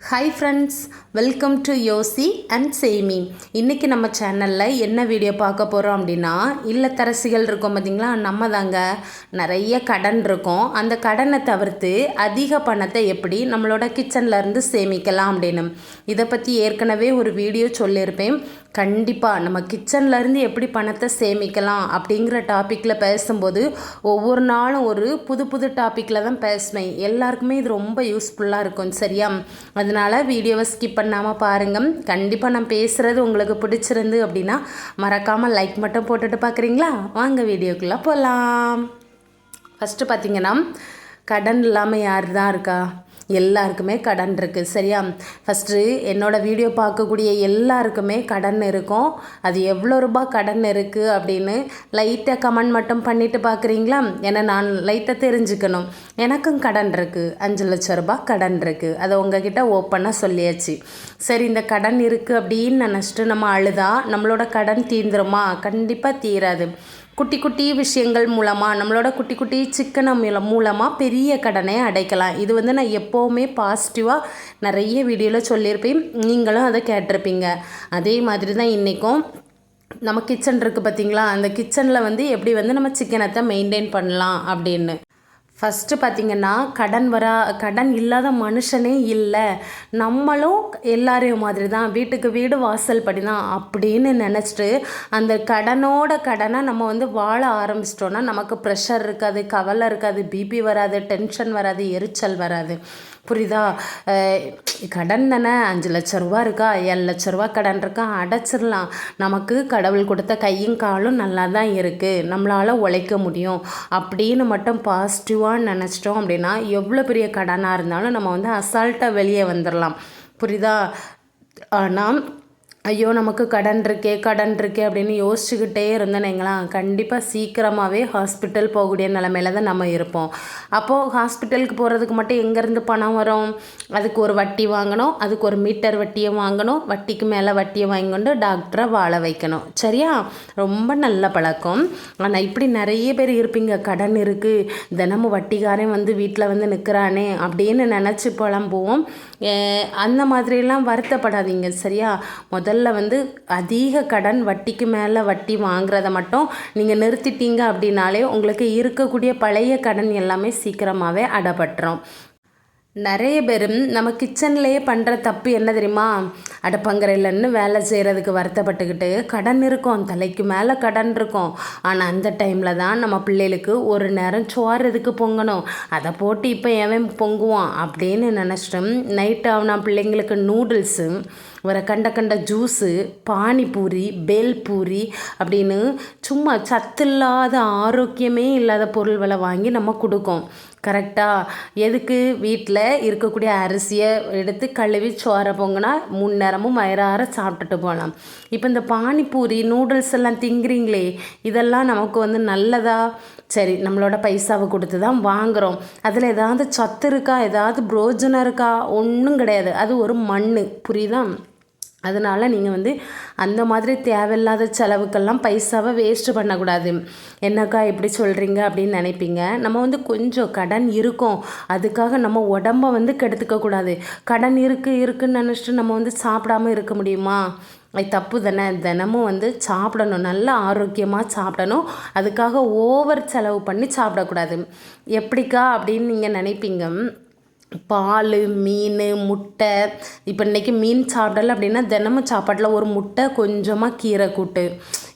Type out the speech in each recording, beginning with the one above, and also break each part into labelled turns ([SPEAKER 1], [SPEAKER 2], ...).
[SPEAKER 1] Hi friends welcome to Yosi and Semi இன்றைக்கி நம்ம சேனலில் என்ன வீடியோ பார்க்க போகிறோம் அப்படின்னா இல்லத்தரசிகள் இருக்கோம் பார்த்திங்களா நம்ம தாங்க நிறைய கடன் இருக்கும். அந்த கடனை தவிர்த்து அதிக பணத்தை எப்படி நம்மளோட கிச்சன்லேருந்து சேமிக்கலாம் அப்படின்னு. இதை பற்றி ஏற்கனவே ஒரு வீடியோ சொல்லியிருப்பேன். கண்டிப்பாக நம்ம கிச்சன்ல இருந்து எப்படி பணத்தை சேமிக்கலாம் அப்படிங்கிற டாப்பிக்கில் பேசும்போது ஒவ்வொரு நாளும் ஒரு புது புது டாப்பிக்கில் தான் பேசுவேன். எல்லாருக்குமே இது ரொம்ப யூஸ்ஃபுல்லாக இருக்கும் சரியா? அதனால் வீடியோவை ஸ்கிப் பண்ணாமல் பாருங்கள் கண்டிப்பாக நான் பேசுகிறது உங்களுக்கு பிடிச்சிருந்து அப்படின்னா மறக்காமல் லைக் மட்டும் போட்டுட்டு பார்க்குறீங்களா வாங்க வீடியோக்குள்ளே போகலாம் ஃபஸ்ட்டு பார்த்தீங்கன்னா கடன் இல்லாமல் யார் தான் இருக்கா? எல்லாருக்குமே கடன் இருக்குது சரியா? ஃபஸ்ட்டு என்னோடய வீடியோ பார்க்கக்கூடிய எல்லாருக்குமே கடன் இருக்கும். அது எவ்வளோ ரூபாய் கடன் இருக்குது அப்படின்னு லைட்டாக கமெண்ட் மட்டும் பண்ணிவிட்டு பார்க்குறீங்களா? ஏன்னா நான் லைட்டாக தெரிஞ்சுக்கணும். எனக்கும் கடன் இருக்குது அஞ்சு லட்ச ரூபாய் கடன் இருக்குது அதை உங்ககிட்ட ஓப்பனாக சொல்லியாச்சு. சரி இந்த கடன் இருக்குது அப்படின்னு நினச்சிட்டு நம்ம அழுதா நம்மளோட கடன் தீந்துருமா? கண்டிப்பாக தீராது. குட்டி குட்டி விஷயங்கள் மூலமாக நம்மளோட குட்டி குட்டி சிக்கனை மூலம் மூலமாக பெரிய கடனை அடைக்கலாம். இது வந்து நான் எப்போவுமே பாசிட்டிவாக நிறைய வீடியோவில் சொல்லியிருப்பேன். நீங்களும் அதை கேட்டிருப்பீங்க. அதே மாதிரி தான் இன்றைக்கும் நம்ம கிச்சன் இருக்குது பார்த்தீங்களா அந்த கிச்சனில் வந்து எப்படி வந்து நம்ம சிக்கனத்தை மெயின்டைன் பண்ணலாம் அப்படின்னு. ஃபஸ்ட்டு பார்த்திங்கன்னா கடன் வரா கடன் இல்லாத மனுஷனே இல்லை. நம்மளும் எல்லாரையும் மாதிரி தான் வீட்டுக்கு வீடு வாசல் படி தான் அப்படின்னு நினச்சிட்டு அந்த கடனோட கடனை நம்ம வந்து வாழ ஆரம்பிச்சிட்டோன்னா நமக்கு ப்ரெஷர் இருக்காது கவலை இருக்காது பிபி வராது டென்ஷன் வராது எரிச்சல் வராது. புரியுதா? கடன் தானே? அஞ்சு லட்ச ரூபா இருக்கா? ஏழு லட்ச ரூபா கடன் இருக்கா? அடைச்சிடலாம் நமக்கு கடவுள் கொடுத்த கையும் காலும் நல்லா தான் இருக்குது நம்மளால் உழைக்க முடியும். அப்படின்னு மட்டும் பாசிட்டிவாக நினச்சிட்டோம் அப்படின்னா எவ்வளோ பெரிய கடனாக இருந்தாலும் நம்ம வந்து அசால்ட்டாக வெளியே வந்துடலாம் புரியுதா? ஆனால் ஐயோ நமக்கு கடன் இருக்கே கடன் இருக்கே அப்படின்னு யோசிச்சுக்கிட்டே இருந்தேனேங்களா கண்டிப்பாக சீக்கிரமாகவே ஹாஸ்பிட்டல் போகக்கூடிய நிலமையில தான் நம்ம இருப்போம். அப்போது ஹாஸ்பிட்டலுக்கு போகிறதுக்கு மட்டும் எங்கேருந்து பணம் வரும்? அதுக்கு ஒரு வட்டி வாங்கணும் அதுக்கு ஒரு மீட்டர் வட்டியை வாங்கணும் வட்டிக்கு மேலே வட்டியை வாங்கி கொண்டு டாக்டரை வாழ வைக்கணும். சரியா? ரொம்ப நல்ல பழக்கம். ஆனால் இப்படி நிறைய பேர் இருப்பீங்க. கடன் இருக்குது தினமும் வட்டிக்காரன் வந்து வீட்டில் வந்து நிற்கிறானே அப்படின்னு நினச்சி புலம்புவோம். அந்த மாதிரிலாம் வருத்தப்படாதீங்க. சரியா? முதல் முதல்ல வந்து அதிக கடன் வட்டிக்கு மேலே வட்டி வாங்குறத மட்டும் நீங்கள் நிறுத்திட்டீங்க அப்படின்னாலே உங்களுக்கு இருக்கக்கூடிய பழைய கடன் எல்லாமே சீக்கிரமாகவே அடப்பட்டுரும். நிறைய பேர் நம்ம கிச்சன்லேயே பண்ணுற தப்பு என்ன தெரியுமா? அடப்பங்கரையிலன்னு வேலை செய்கிறதுக்கு வருத்தப்பட்டுக்கிட்டு கடன் இருக்கும் தலைக்கு மேலே கடன் இருக்கும். ஆனால் அந்த டைமில் தான் நம்ம பிள்ளைகளுக்கு ஒரு நேரம் சோறு எதுக்கு பொங்கணும்? அதை போட்டு இப்போ எவன் பொங்குவான் அப்படின்னு நினச்சிட்டோம் நைட்டு அவனா பிள்ளைங்களுக்கு நூடுல்ஸு வர கண்ட கண்ட ஜூஸு பானிபூரி பேல்பூரி அப்படின்னு சும்மா சத்தில்லாத ஆரோக்கியமே இல்லாத பொருள்களை வாங்கி நம்ம கொடுக்கோம். கரெக்டாக எதுக்கு வீட்டில் இருக்கக்கூடிய அரிசியை எடுத்து கழுவி சோற பொங்கினா மூணு நேரமும் வயிறார சாப்பிட்டுட்டு போகலாம். இப்போ இந்த பானிபூரி நூடுல்ஸ் எல்லாம் திங்குறீங்களே இதெல்லாம் நமக்கு வந்து நல்லதா? சரி நம்மளோட பைசாவை கொடுத்து தான் வாங்குகிறோம் அதில் ஏதாவது சத்து இருக்கா? ஏதாவது புரோஜனம் இருக்கா? ஒன்றும் கிடையாது. அது ஒரு மண் புரியுதா? அதனால் நீங்கள் வந்து அந்த மாதிரி தேவையில்லாத செலவுக்கெல்லாம் பைசாவை வேஸ்ட்டு பண்ணக்கூடாது. என்னக்கா எப்படி சொல்கிறீங்க அப்படின்னு நினைப்பீங்க. நம்ம வந்து கொஞ்சம் கடன் இருக்கும். அதுக்காக நம்ம உடம்ப வந்து கெடுத்துக்கக்கூடாது கடன் இருக்குது இருக்குன்னு நினச்சிட்டு நம்ம வந்து சாப்பிடாமல் இருக்க முடியுமா? அது தப்பு தானே. தினமும் வந்து சாப்பிடணும். நல்ல ஆரோக்கியமாக சாப்பிடணும். அதுக்காக ஓவர் செலவு பண்ணி சாப்பிடக்கூடாது. எப்படிக்கா அப்படின்னு நீங்கள் நினைப்பீங்க. பால் மீன் முட்டை. இப்போ இன்றைக்கி மீன் சாப்பிடல அப்படின்னா தினமும் சாப்பாட்டில் ஒரு முட்டை கொஞ்சமாக கீரை கூட்டு.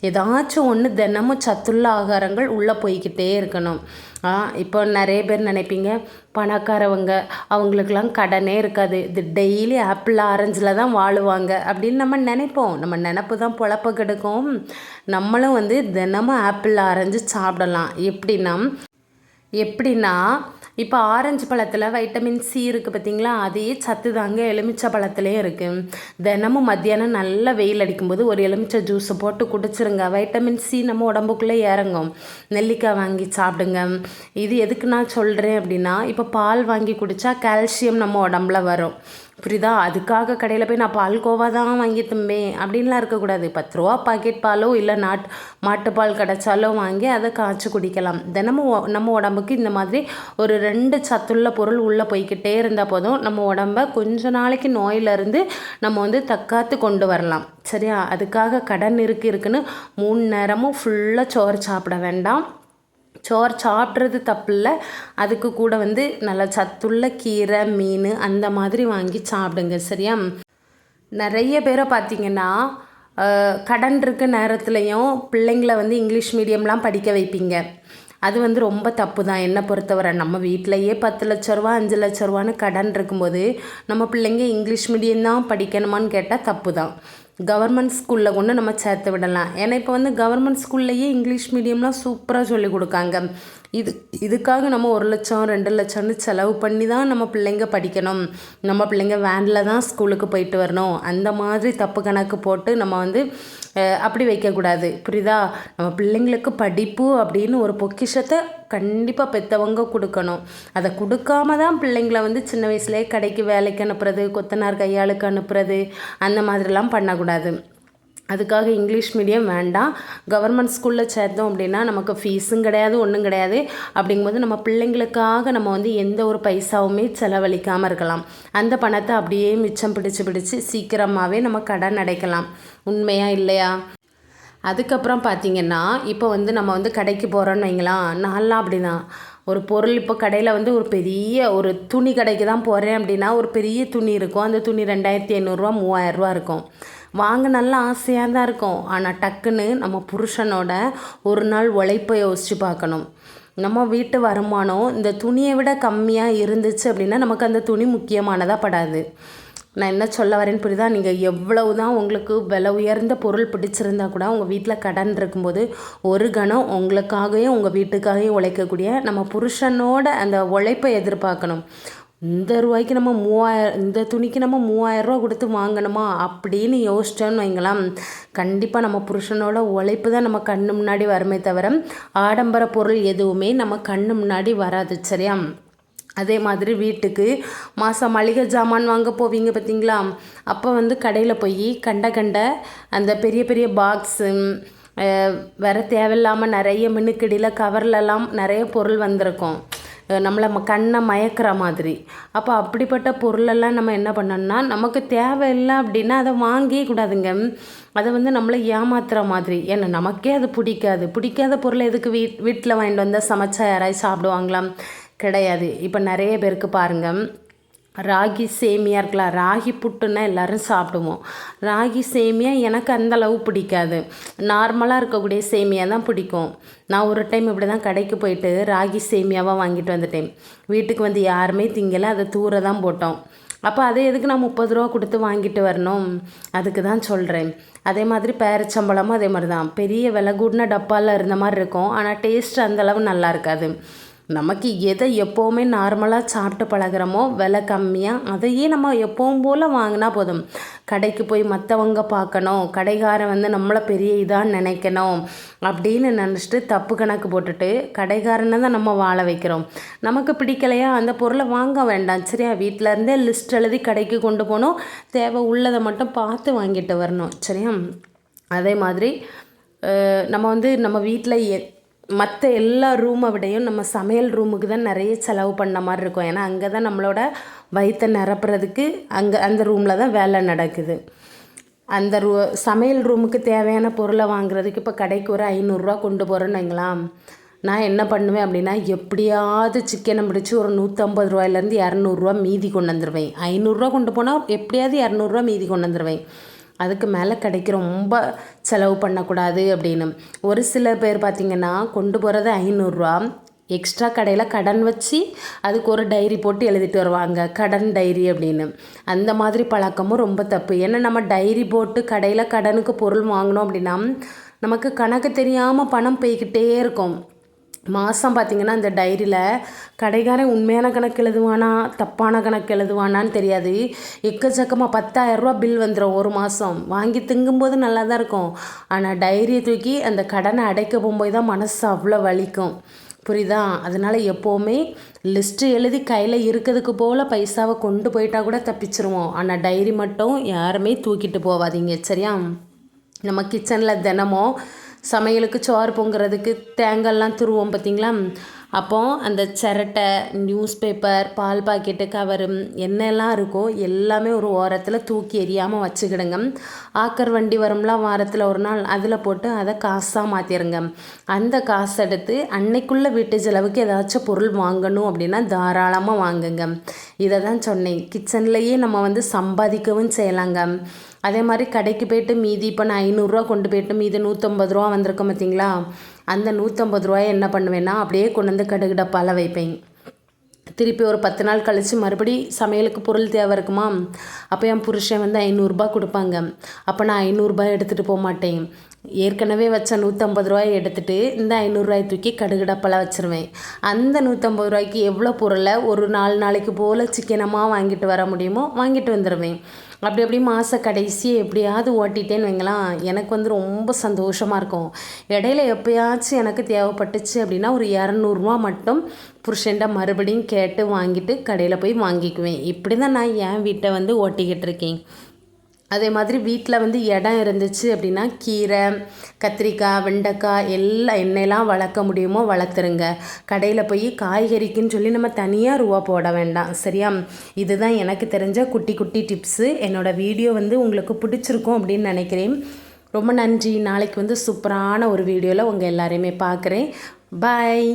[SPEAKER 1] ஏதாச்சும் ஒன்று தினமும் சத்துள்ள ஆகாரங்கள் உள்ளே போய்கிட்டே இருக்கணும். இப்போ நிறைய பேர் நினைப்பீங்க பணக்காரவங்க அவங்களுக்கெல்லாம் கடனே இருக்காது. இது டெய்லி ஆப்பிள் ஆரஞ்சில் தான் வாழுவாங்க அப்படின்னு நம்ம நினைப்போம். நம்ம நினப்பு தான் பொழப்ப கெடுக்கும். நம்மளும் வந்து தினமும் ஆப்பிள் ஆரஞ்சு சாப்பிடலாம். எப்படின்னா எப்படின்னா இப்போ ஆரஞ்சு பழத்தில் வைட்டமின் சி இருக்குது பார்த்தீங்களா அதே சத்து தாங்க எலுமிச்சை பழத்துலேயும் இருக்குது தினமும் மத்தியானம் நல்லா வெயில் அடிக்கும்போது ஒரு எலுமிச்சை ஜூஸை போட்டு குடிச்சிருங்க. வைட்டமின் சி நம்ம உடம்புக்குள்ளே இறங்கும். நெல்லிக்காய் வாங்கி சாப்பிடுங்க. இது எதுக்கு நான் சொல்கிறேன் அப்படின்னா இப்போ பால் வாங்கி குடித்தா கால்சியம் நம்ம உடம்புல வரும். புரியுதா? அதுக்காக கடையில் போய் நான் பால் கோவா தான் வாங்கி தும்பேன். அப்படின்லாம் இருக்கக்கூடாது. பத்து ரூபா பாக்கெட் பாலோ இல்லை நாட் மாட்டுப்பால் கிடச்சாலோ வாங்கி அதை காய்ச்சி குடிக்கலாம். தினமும் நம்ம உடம்புக்கு இந்த மாதிரி ஒரு ரெண்டு சத்துள்ள பொருள் உள்ளே போய்க்கிட்டே இருந்தால் போதும். நம்ம உடம்ப கொஞ்ச நாளைக்கு நோயிலிருந்து நம்ம வந்து தக்காத்து கொண்டு வரலாம். சரியா? அதுக்காக கடன் இருக்கு இருக்குன்னு மூணு நேரமும் ஃபுல்லாக சோறு சாப்பிட வேண்டாம். சோறு சாப்பிட்றது தப்பில்ல அதுக்கு கூட வந்து நல்ல சத்துள்ள கீரை மீன் அந்த மாதிரி வாங்கி சாப்பிடுங்க. சரியா? நிறைய பேரை பார்த்தீங்கன்னா கடன் இருக்க நேரத்துலையும் பிள்ளைங்களை வந்து இங்கிலீஷ் மீடியம்லாம் படிக்க வைப்பீங்க. அது வந்து ரொம்ப தப்பு தான் என்னை பொறுத்தவரை நம்ம வீட்டிலையே பத்து லட்ச ரூபா அஞ்சு லட்ச ரூபான்னு கடன் இருக்கும்போது நம்ம பிள்ளைங்க இங்கிலீஷ் மீடியம் தான் படிக்கணுமான்னு கேட்டால் தப்பு தான் கவர்மெண்ட் ஸ்கூலில் கொண்டு நம்ம சேர்த்து விடலாம். ஏன்னா இப்போ வந்து கவர்மெண்ட் ஸ்கூல்லையே இங்கிலீஷ் மீடியம்லாம் சூப்பராக சொல்லிக் கொடுக்காங்க. இது இதுக்காக நம்ம ஒரு லட்சம் ரெண்டு லட்சம்னு செலவு பண்ணி தான் நம்ம பிள்ளைங்க படிக்கணும். நம்ம பிள்ளைங்க வேனில் தான் ஸ்கூலுக்கு போயிட்டு வரணும். அந்த மாதிரி தப்பு கணக்கு போட்டு நம்ம வந்து அப்படி வைக்கக்கூடாது புரியுதா? நம்ம பிள்ளைங்களுக்கு படிப்பு அப்படின்னு ஒரு பொக்கிஷத்தை கண்டிப்பாக பெற்றவங்க கொடுக்கணும். அதை கொடுக்காம தான் பிள்ளைங்களை வந்து சின்ன வயசுலேயே கடைக்கு வேலைக்கு அனுப்புறது கொத்தனார் கையாளுக்கு அனுப்புறது அந்த மாதிரிலாம் பண்ணக்கூடாது. அதுக்காக இங்கிலீஷ் மீடியம் வேண்டாம். கவர்மெண்ட் ஸ்கூலில் சேர்த்தோம் அப்படின்னா நமக்கு ஃபீஸும் கிடையாது ஒன்றும் கிடையாது. அப்படிங்கும்போது நம்ம பிள்ளைங்களுக்காக நம்ம வந்து எந்த ஒரு பைசாவுமே செலவழிக்காமல் இருக்கலாம். அந்த பணத்தை அப்படியே மிச்சம் பிடிச்சு பிடிச்சு சீக்கிரமாகவே நம்ம கடன் அடைக்கலாம். உண்மையா இல்லையா? அதுக்கப்புறம் பார்த்தீங்கன்னா இப்போ வந்து நம்ம வந்து கடைக்கு போகிறோன்னு வைங்களாம் நான்லாம் அப்படி தான் ஒரு பொருள் இப்போ கடையில் வந்து ஒரு பெரிய ஒரு துணி கடைக்கு தான் போகிறேன் அப்படின்னா ஒரு பெரிய துணி இருக்கும். அந்த துணி ரெண்டாயிரத்தி ஐநூறுரூவா மூவாயிரரூவா இருக்கும். வாங்க நல்லா ஆசையாக தான் இருக்கும். ஆனால் டக்குன்னு நம்ம புருஷனோட ஒரு நாள் உழைப்பை யோசித்து பார்க்கணும். நம்ம வீட்டு வருமானம் இந்த துணியை விட கம்மியாக இருந்துச்சு அப்படின்னா நமக்கு அந்த துணி முக்கியமானதாக படாது. நான் என்ன சொல்ல வரேன்னு புரியுதா? நீங்கள் எவ்வளவு தான் உங்களுக்கு விலை உயர்ந்த பொருள் பிடிச்சிருந்தா கூட உங்கள் வீட்டில் கடன் இருக்கும்போது ஒரு கணம் உங்களுக்காகவும் உங்கள் வீட்டுக்காகவும் உழைக்கக்கூடிய நம்ம புருஷனோட அந்த உழைப்பை எதிர்பார்க்கணும். இந்த ரூபாய்க்கு நம்ம மூவாயிரம் இந்த துணிக்கு நம்ம மூவாயிரம் ரூபா கொடுத்து வாங்கணுமா அப்படின்னு யோசிச்சோன்னு வைங்களாம் கண்டிப்பாக நம்ம புருஷனோட உழைப்பு தான் நம்ம கண்ணு முன்னாடி வருமே தவிர ஆடம்பர பொருள் எதுவுமே நம்ம கண்ணு முன்னாடி வராது சரியா? அதே மாதிரி வீட்டுக்கு மாதம் மளிகை ஜாமான் வாங்க போவீங்க பார்த்தீங்களா அப்போ வந்து கடையில் போய் கண்ட கண்ட அந்த பெரிய பெரிய பாக்ஸு வேறு தேவையில்லாமல் நிறைய மினுக்கடியில் கவர்லலாம் நிறைய பொருள் வந்திருக்கும். நம்மளை ம- கண்ணை மயக்கிற மாதிரி. அப்போ அப்படிப்பட்ட பொருளெல்லாம் நம்ம என்ன பண்ணோம்னா நமக்கு தேவையில்லை அப்படின்னா அதை வாங்கவே கூடாதுங்க. அதை வந்து நம்மளை ஏமாத்துகிற மாதிரி. ஏன்னா நமக்கே அது பிடிக்காது. பிடிக்காத பொருளை எதுக்கு வீட் வீட்டில் வாங்கிட்டு வந்தால் சமைச்சா யாராவது சாப்பிடுவாங்களாம்? கிடையாது. இப்போ நிறைய பேருக்கு பாருங்கள் ராகி சேமியா இருக்கலாம் ராகி புட்டுன்னா எல்லாரும் சாப்பிடுவோம். ராகி சேமியா எனக்கு அந்த அளவு பிடிக்காது. நார்மலாக இருக்கக்கூடிய சேமியா தான் பிடிக்கும். நான் ஒரு டைம் இப்படி தான் கடைக்கு போயிட்டு ராகி சேமியாவாக வாங்கிட்டு வந்துட்டேன். வீட்டுக்கு வந்து யாருமே திங்கலை அதை தூர தான் போட்டோம். அப்போ அதை எதுக்கு நான் முப்பது ரூபா கொடுத்து வாங்கிட்டு வரணும்? அதுக்கு தான் சொல்கிறேன் அதே மாதிரி பேரச்சம்பழமும் அதே மாதிரி தான். பெரிய விலை கூடின டப்பாவில் இருந்த மாதிரி இருக்கும். ஆனால் டேஸ்ட் அந்தளவு நல்லா இருக்காது. நமக்கு எதை எப்போவுமே நார்மலாக சாப்பிட்டு பழகிறோமோ விலை கம்மியாக அதையே நம்ம எப்போவும் போல் வாங்கினா போதும். கடைக்கு போய் மற்றவங்க பார்க்கணும் கடைக்காரன் வந்து நம்மளை பெரிய இதாக நினைக்கணும் அப்படின்னு நினச்சிட்டு தப்பு கணக்கு போட்டுட்டு கடைக்காரனை தான் நம்ம வாழ வைக்கிறோம். நமக்கு பிடிக்கலையா? அந்த பொருளை வாங்க வேண்டாம். சரியா? வீட்டில் இருந்தே லிஸ்ட் எழுதி கடைக்கு கொண்டு போகணும். தேவை உள்ளதை மட்டும் பார்த்து வாங்கிட்டு வரணும். சரியா? அதே மாதிரி நம்ம வந்து நம்ம வீட்டில் எ மற்ற எல்லா ரூமை விடையும் நம்ம சமையல் ரூமுக்கு தான் நிறைய செலவு பண்ண மாதிரி இருக்கும். ஏன்னா அங்கே தான் நம்மளோட வயிற்றை நிரப்புறதுக்கு அங்கே அந்த ரூமில் தான் வேலை நடக்குது. அந்த ரூ சமையல் ரூமுக்கு தேவையான பொருளை வாங்குறதுக்கு இப்போ கடைக்கு ஒரு ஐநூறுரூவா கொண்டு போகிறேன்னு வைங்களாம். நான் என்ன பண்ணுவேன் அப்படின்னா எப்படியாவது சிக்கனை பிடிச்சி ஒரு நூற்றம்பது ரூபாயிலேருந்து இரநூறுவா மீதி கொண்டு வந்துடுவேன் ஐநூறுரூவா கொண்டு போனால் எப்படியாவது இரநூறுவா மீதி கொண்டு வந்துடுவேன் அதுக்கு மேலே கிடைக்க ரொம்ப செலவு பண்ணக்கூடாது அப்படின்னு. ஒரு சில பேர் பார்த்திங்கன்னா கொண்டு போகிறது ஐநூறுரூவா எக்ஸ்ட்ரா கடையில் கடன் வச்சு அதுக்கு ஒரு டைரி போட்டு எழுதிட்டு வருவாங்க கடன் டைரி அப்படின்னு. அந்த மாதிரி பழக்கமும் ரொம்ப தப்பு. ஏன்னா நம்ம டைரி போட்டு கடையில் கடனுக்கு பொருள் வாங்கினோம் அப்படின்னா நமக்கு கணக்கு தெரியாமல் பணம் போய்கிட்டே இருக்கும். மாதம் பார்த்திங்கன்னா அந்த டைரியில் கடைக்காரன் உண்மையான கணக்கு எழுதுவானா? தப்பான கணக்கு எழுதுவானான்னு தெரியாது. எக்கச்சக்கமாக பத்தாயிரரூபா பில் வந்துடும் ஒரு மாதம் வாங்கி திங்கும்போது நல்லா தான் இருக்கும். ஆனால் டைரியை தூக்கி அந்த கடனை அடைக்க போகும்போது தான் மனசு அவ்வளோ வலிக்கும். புரியுதா? அதனால் எப்போவுமே லிஸ்ட்டு எழுதி கையில் இருக்கிறதுக்கு போல் பைசாவை கொண்டு போயிட்டா கூட தப்பிச்சிருவோம். ஆனால் டைரி மட்டும் யாருமே தூக்கிட்டு போவாதீங்க. சரியா? நம்ம கிச்சனில் தினமும் சமையலுக்கு சோறு பொங்குறதுக்கு தேங்காய்லாம் துருவோம் பார்த்தீங்களா? அப்போது அந்த சிரட்டை நியூஸ் பேப்பர் பால் பாக்கெட்டு கவரு என்னெல்லாம் இருக்கோ எல்லாமே ஒரு ஓரத்தில் தூக்கி எறியாமல் வச்சுக்கிடுங்க. ஆக்கர் வண்டி வரும்லாம் வாரத்தில் ஒரு நாள் அதில் போட்டு அதை காசாக மாற்றிடுங்க அந்த காசு எடுத்து அன்னைக்குள்ளே வீட்டு செலவுக்கு ஏதாச்சும் பொருள் வாங்கணும் அப்படின்னா தாராளமாக வாங்குங்க. இதை தான் சொன்னேன் கிச்சன்லேயே நம்ம வந்து சம்பாதிக்கவும் செய்யலாங்க. அதே மாதிரி கடைக்கு போயிட்டு மீதி இப்போ நான் ஐநூறுரூவா கொண்டு போயிட்டு மீதி நூற்றம்பது ரூபா வந்திருக்கோம் பார்த்தீங்களா? அந்த நூற்றம்பது ரூபாயை என்ன பண்ணுவேன்னா அப்படியே கொண்டு வந்து கடுகு டப்பாவில் வைப்பேன். திருப்பி ஒரு பத்து நாள் கழித்து மறுபடி சமையலுக்கு பொருள் தேவை இருக்குமா? அப்போ என் புருஷன் வந்து ஐநூறுரூபா கொடுப்பாங்க. அப்போ நான் ஐநூறுரூபா எடுத்துகிட்டு போக மாட்டேன். ஏற்கனவே வச்ச நூற்றம்பது ரூபாயை எடுத்துகிட்டு இந்த ஐநூறுரூவாயை தூக்கி கடுகு வச்சுருவேன். அந்த நூற்றம்பது ரூபாய்க்கு எவ்வளோ பொருளை ஒரு நாலு நாளைக்கு போல் சிக்கனமாக வாங்கிட்டு வர முடியுமோ வாங்கிட்டு வந்துடுவேன் அப்படி அப்படி மாத கடைசியை எப்படியாவது ஓட்டிட்டேன்னு வைங்களாம் எனக்கு வந்து ரொம்ப சந்தோஷமாக இருக்கும். இடையில எப்போயாச்சும் எனக்கு தேவைப்பட்டுச்சு அப்படின்னா ஒரு இரநூறுவா மட்டும் புருஷன்ட்ட மறுபடியும் கேட்டு வாங்கிட்டு கடையில் போய் வாங்கிக்குவேன். இப்படி தான் நான் என் வீட்டை வந்து ஓட்டிக்கிட்டு இருக்கேன். அதே மாதிரி வீட்டில் வந்து இடம் இருந்துச்சு அப்படின்னா கீரை கத்திரிக்காய் வெண்டைக்காய் எல்லா எண்ணெயெல்லாம் வளர்க்க முடியுமோ வளர்த்துருங்க. கடையில் போய் காய்கறிக்குன்னு சொல்லி நம்ம தனியாக ரூபா போட வேண்டாம். சரியா? இதுதான் எனக்கு தெரிஞ்ச குட்டி குட்டி டிப்ஸு என்னோடய வீடியோ வந்து உங்களுக்கு பிடிச்சிருக்கும் அப்படின்னு நினைக்கிறேன். ரொம்ப நன்றி. நாளைக்கு வந்து சூப்பரான ஒரு வீடியோவில் உங்கள் எல்லாரையுமே பார்க்குறேன். பாய்